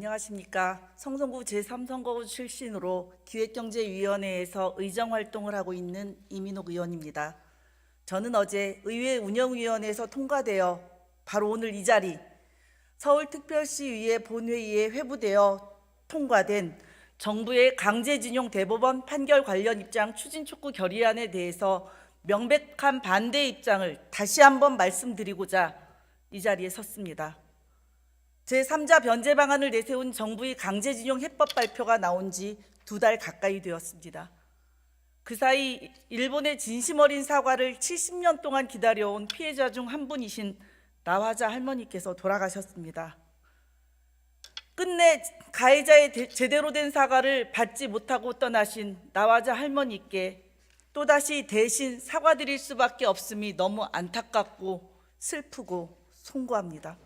안녕하십니까. 성성구 제3선거구 출신으로 기획경제위원회에서 의정 활동을 하고 있는 이민옥 의원입니다. 저는 어제 의회 운영위원회에서 통과되어 바로 오늘 이 자리 서울특별시의회 본회의에 회부되어 통과된 정부의 강제징용 대법원 판결 관련 입장 추진 촉구 결의안에 대해서 명백한 반대 입장을 다시 한번 말씀드리고자 이 자리에 섰습니다. 제3자 변제 방안을 내세운 정부의 강제징용 해법 발표가 나온 지 두 달 가까이 되었습니다. 그 사이 일본의 진심 어린 사과를 70년 동안 기다려온 피해자 중 한 분이신 나화자 할머니께서 돌아가셨습니다. 끝내 가해자의 대- 제대로 된 사과를 받지 못하고 떠나신 나화자 할머니께 또다시 대신 사과드릴 수밖에 없음이 너무 안타깝고 슬프고 송구합니다.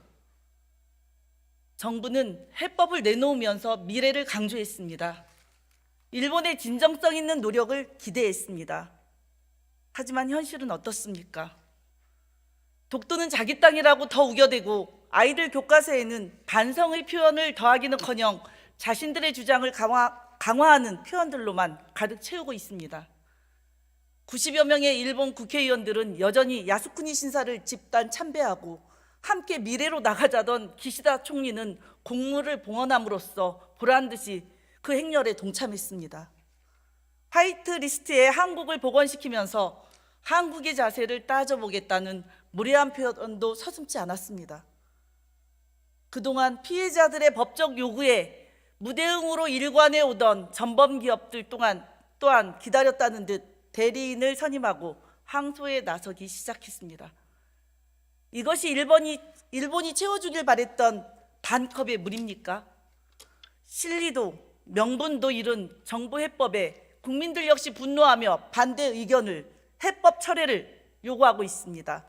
정부는 해법을 내놓으면서 미래를 강조했습니다. 일본의 진정성 있는 노력을 기대했습니다. 하지만 현실은 어떻습니까? 독도는 자기 땅이라고 더 우겨대고 아이들 교과서에는 반성의 표현을 더하기는커녕 자신들의 주장을 강화, 강화하는 표현들로만 가득 채우고 있습니다. 90여 명의 일본 국회의원들은 여전히 야스쿠니 신사를 집단 참배하고 함께 미래로 나가자던 기시다 총리는 공물을 봉헌함으로써 보란 듯이 그 행렬에 동참했습니다. 화이트 리스트에 한국을 복원시키면서 한국의 자세를 따져보겠다는 무례한 표현도 서슴지 않았습니다. 그동안 피해자들의 법적 요구에 무대응으로 일관해 오던 전범 기업들 동안 또한 기다렸다는 듯 대리인을 선임하고 항소에 나서기 시작했습니다. 이것이 일본이 일본이 채워주길 바랬던 반컵의 물입니까? 실리도 명분도 잃은 정부 해법에 국민들 역시 분노하며 반대 의견을 해법 철회를 요구하고 있습니다.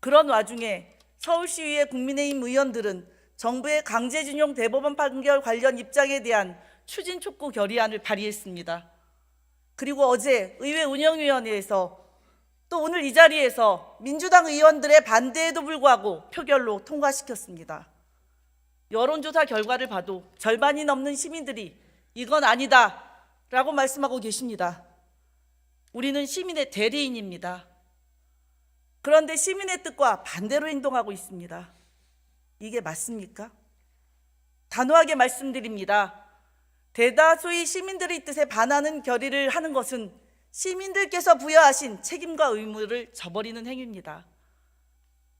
그런 와중에 서울시의회 국민의힘 의원들은 정부의 강제징용 대법원 판결 관련 입장에 대한 추진 촉구 결의안을 발의했습니다. 그리고 어제 의회 운영위원회에서 또 오늘 이 자리에서 민주당 의원들의 반대에도 불구하고 표결로 통과시켰습니다. 여론조사 결과를 봐도 절반이 넘는 시민들이 이건 아니다 라고 말씀하고 계십니다. 우리는 시민의 대리인입니다. 그런데 시민의 뜻과 반대로 행동하고 있습니다. 이게 맞습니까? 단호하게 말씀드립니다. 대다수의 시민들의 뜻에 반하는 결의를 하는 것은 시민들께서 부여하신 책임과 의무를 저버리는 행위입니다.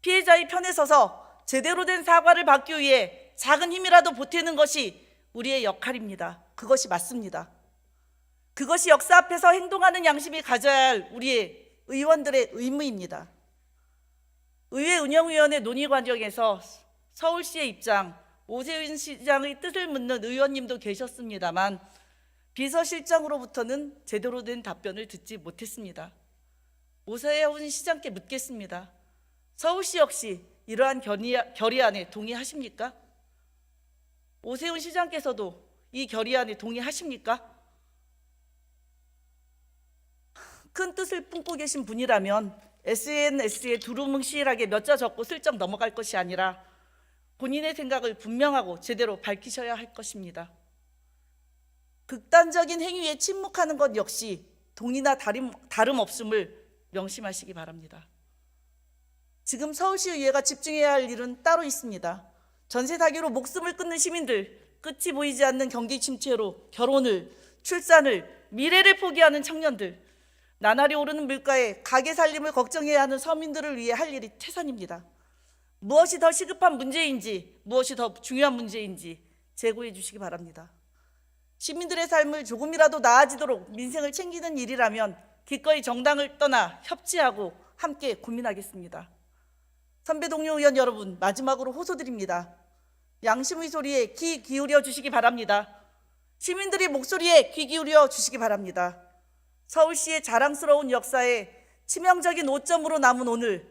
피해자의 편에 서서 제대로 된 사과를 받기 위해 작은 힘이라도 보태는 것이 우리의 역할입니다. 그것이 맞습니다. 그것이 역사 앞에서 행동하는 양심이 가져야 할 우리의 의원들의 의무입니다. 의회 운영위원회 논의 과정에서 서울시의 입장, 오세훈 시장의 뜻을 묻는 의원님도 계셨습니다만 비서실장으로부터는 제대로 된 답변을 듣지 못했습니다. 오세훈 시장께 묻겠습니다. 서울시 역시 이러한 결의- 결의안에 동의하십니까? 오세훈 시장께서도 이 결의안에 동의하십니까? 큰 뜻을 품고 계신 분이라면 SNS에 두루뭉실하게 몇 자 적고 슬쩍 넘어갈 것이 아니라 본인의 생각을 분명하고 제대로 밝히셔야 할 것입니다. 극단적인 행위에 침묵하는 것 역시 동의나 다름, 다름없음을 명심하시기 바랍니다. 지금 서울시 의회가 집중해야 할 일은 따로 있습니다. 전세 사기로 목숨을 끊는 시민들, 끝이 보이지 않는 경기 침체로 결혼을, 출산을, 미래를 포기하는 청년들, 나날이 오르는 물가에 가게 살림을 걱정해야 하는 서민들을 위해 할 일이 태산입니다. 무엇이 더 시급한 문제인지, 무엇이 더 중요한 문제인지 제고해 주시기 바랍니다. 시민들의 삶을 조금이라도 나아지도록 민생을 챙기는 일이라면 기꺼이 정당을 떠나 협치하고 함께 고민하겠습니다. 선배 동료 의원 여러분, 마지막으로 호소드립니다. 양심의 소리에 귀 기울여 주시기 바랍니다. 시민들의 목소리에 귀 기울여 주시기 바랍니다. 서울시의 자랑스러운 역사에 치명적인 오점으로 남은 오늘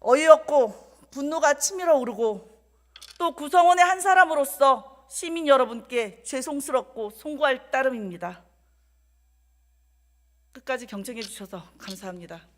어이없고 분노가 치밀어 오르고 또 구성원의 한 사람으로서 시민 여러분께 죄송스럽고 송구할 따름입니다. 끝까지 경청해 주셔서 감사합니다.